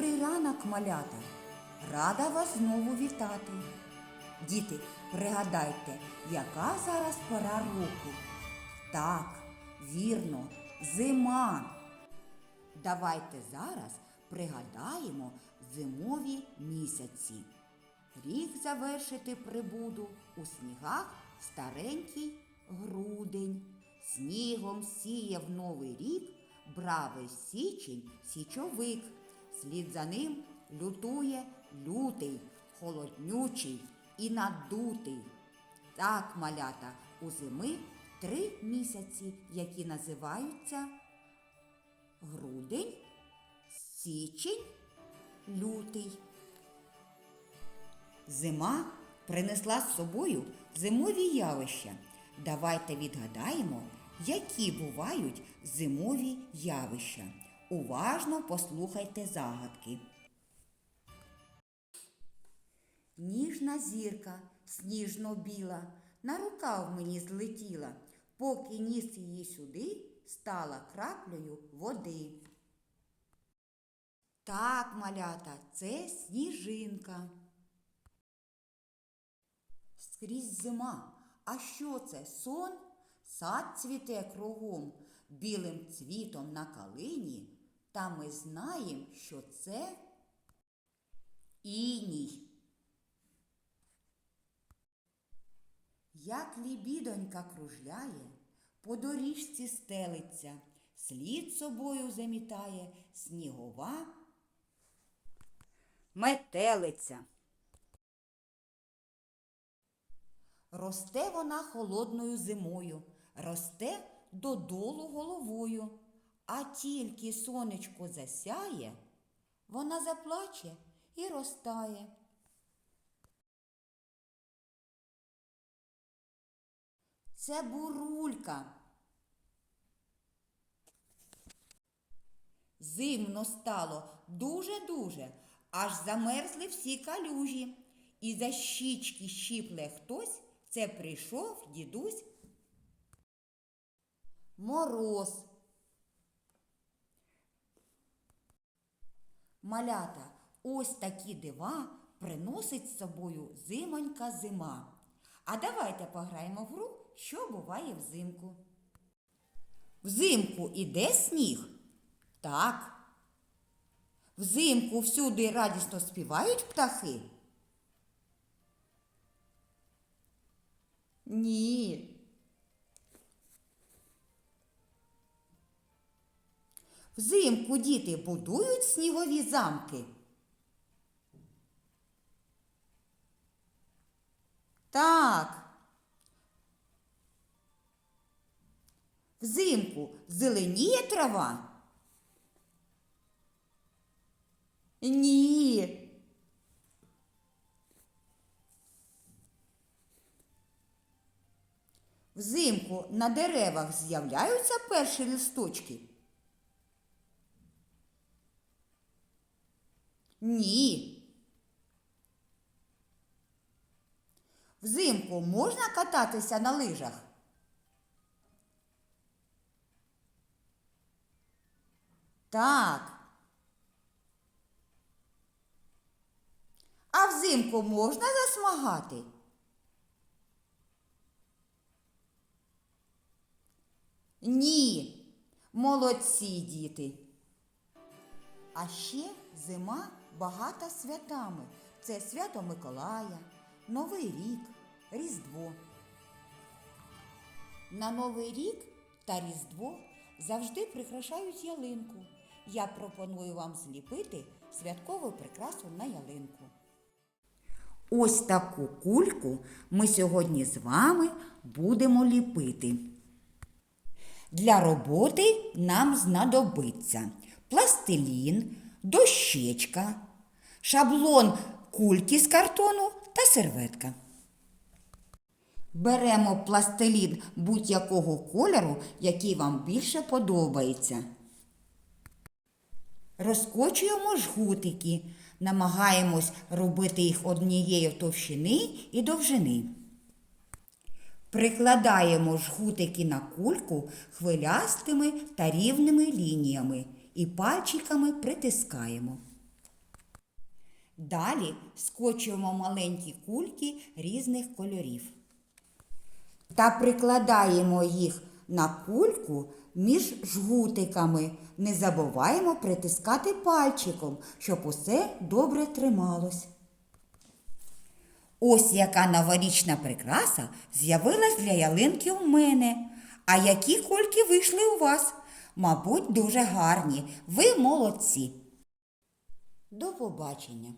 Добрий ранок, малята! Рада вас знову вітати. Діти, пригадайте, яка зараз пора року? Так, вірно, зима. Давайте зараз пригадаємо зимові місяці. Рік завершити прибуду у снігах старенький грудень. Снігом сіяв новий рік, бравий січень січовик. Слід за ним лютує лютий, холоднючий і надутий. Так, малята, у зими три місяці, які називаються грудень, січень, лютий. Зима принесла з собою зимові явища. Давайте відгадаємо, які бувають зимові явища. Уважно послухайте загадки. Ніжна зірка, сніжно-біла, на рукав мені злетіла, поки ніс її сюди, стала краплею води. Так, малята, це сніжинка. Скрізь зима. А що це? Сон? Сад цвіте кругом, білим цвітом на калині, та ми знаємо, що це іній. Як лібідонька кружляє, по доріжці стелиться, слід собою замітає снігова метелиця. Росте вона холодною зимою, росте додолу головою, а тільки сонечко засяє, вона заплаче і розтає. Це бурулька. Зимно стало дуже-дуже, аж замерзли всі калюжі. І за щічки щіпле хтось, це прийшов дідусь мороз. Малята, ось такі дива приносить з собою зимонька зима. А давайте пограємо в гру, що буває взимку. Взимку іде сніг? Так. Взимку всюди радісно співають птахи? Ні. Взимку діти будують снігові замки. Так. Взимку зеленіє трава? Ні. Взимку на деревах з'являються перші листочки? Ні. Взимку можна кататися на лижах? Так. А взимку можна засмагати? Ні. Молодці діти. А ще зима багата святами. Це свято Миколая, Новий рік, Різдво. На Новий рік та Різдво завжди прикрашають ялинку. Я пропоную вам зліпити святкову прикрасу на ялинку. Ось таку кульку ми сьогодні з вами будемо ліпити. Для роботи нам знадобиться пластилін, дощечка, шаблон кульки з картону та серветка. Беремо пластилін будь-якого кольору, який вам більше подобається. Розкочуємо жгутики, намагаємось робити їх однієї товщини і довжини. Прикладаємо жгутики на кульку хвилястими та рівними лініями і пальчиками притискаємо. Далі скочуємо маленькі кульки різних кольорів та прикладаємо їх на кульку між жгутиками. Не забуваємо притискати пальчиком, щоб усе добре трималось. Ось яка новорічна прикраса з'явилась для ялинки у мене. А які кульки вийшли у вас? Мабуть, дуже гарні. Ви молодці. До побачення.